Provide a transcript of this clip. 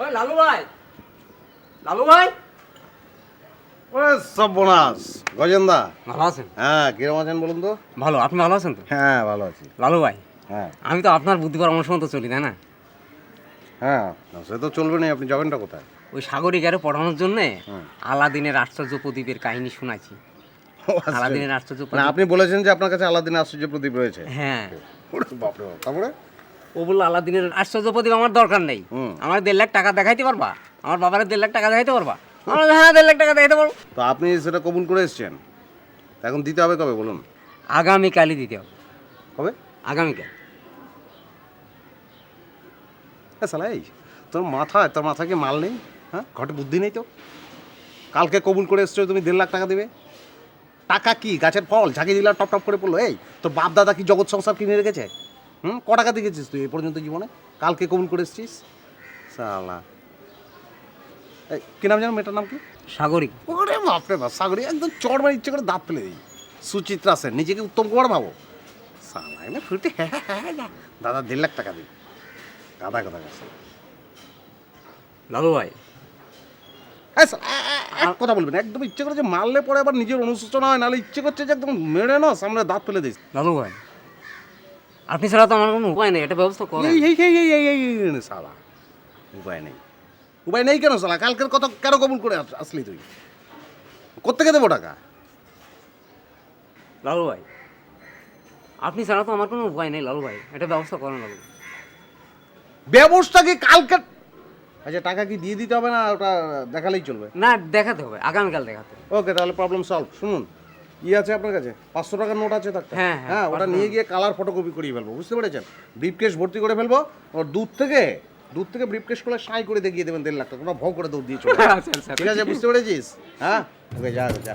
ওই লালু ভাই। লালু ভাই? ওরে সর্বনাশ গজেন্দা? ভালো আছেন? হ্যাঁ কিরম আছেন বলুন তো? ভালো আপনি ভালো আছেন তো? হ্যাঁ ভালো আছি। লালু ভাই হ্যাঁ। আমি তো আপনার বুদ্ধি পরামর্শ মতো চলি তাই না? হ্যাঁ সে তো চলবে না আপনি যাবেনটা কোথায়? ওই সাগরিকারে পড়ানোর জন্যে। আলাদিনের আশ্চর্য প্রদীপের কাহিনী শোনাচ্ছি। আলাদিনের আশ্চর্য মানে আপনি বলেছেন যে আপনার কাছে আলাদিন আশ্চর্য প্রদীপ রয়েছে। হ্যাঁ। তারপরে? ও বলল আলাদিনের আশ্চর্য প্রদীপ আমার দরকার নেই। আমার দেড় লাখ টাকা দেখাইতে পারবা? আমার বাবার দেড় লাখ টাকা দেখাইতে পারবা? আমার হ্যাঁ দেড় লাখ টাকা দেখাইতে পারব। তো আপনি সেটা কবুল করে এসেছেন? এখন দিতে হবে কবে বলুন? আগামীকালই দিতে হবে। কবে? আগামীকাল। হ্যাঁ সালা এই তোর মাথায় তোর মাথায় কি মাল নেই? হ্যাঁ? ঘটে বুদ্ধি নেই তো? কালকে কবুল করে এসছো তুমি দেড় লাখ টাকা দেবে? টাকা কি? গাছের ফল? ঝাঁকি দিলে টপ টপ করে পড়ল। এই তোর বাপ দাদা কি জগৎ সংসার কিনে রেখেছে? হুম? ক টাকা দেখেছিস তুই এ পর্যন্ত জীবনে? কালকে কবুল করে এসছিস? সালা কি নাম জানো মেয়েটার নাম কি? সাগরিক ওরে বাপরে বাপ সাগরে একদম চড় মারি ইচ্ছে করে দাঁত ফেলে দিই সুচিত্রা সেন নিজেকে উত্তম কুমার ভাবো। সালা এনে ফুটে হ্যাঁ হ্যাঁ হ্যাঁ। দাদা দেড় লাখ টাকা দিই দাদা কথা কাছে লালু ভাই। হ্যাঁ স্যার, কথা বলবেন একদম ইচ্ছে করে যে মারলে পরে আবার নিজের অনুশোচনা হয় নাহলে ইচ্ছে করছে যে একদম মেরে না সামনে দাঁত ফেলে দিস। লালু ভাই। আপনি ছাড়া তো আমার কোনো উপায় নেই এটা ব্যবস্থা করো এই এই এই এই এই এই সালা উপায় নেই। উপায় নেই কেন সালা কালকের কত কেন কবুল করে আসলি তুই? কোথেকে দেবো টাকা? লালু ভাই আপনি ছাড়া তো আমার কোনো উপায় নেই লালু ভাই। এটা ব্যবস্থা করেন লালু ব্যবস্থা কি কালকে আচ্ছা টাকা কি দিয়ে দিতে হবে না ওটা দেখালেই চলবে? না দেখাতে হবে আগামীকাল দেখাতে ওকে তাহলে প্রবলেম সলভ শুনুন। ই আছে আপনার কাছে? পাঁচশো টাকার নোট আছে থাকতে হ্যাঁ, হ্যাঁ, হ্যাঁ ওটা নিয়ে গিয়ে কালার ফটোকপি করিয়ে ফেলব বুঝতে পেরেছেন? ব্রিফকেস ভর্তি করে ফেলব ওর দুধ থেকে দুধ থেকে ব্রিফকেস করে সাই করে দেখিয়ে দেবেন দেড় লাখ টাকা। ভোগ করে দৌড় দিয়ে চলে। আচ্ছা আচ্ছা ঠিক আছে বুঝতে পেরেছিস? হ্যাঁ? ওকে যা যা।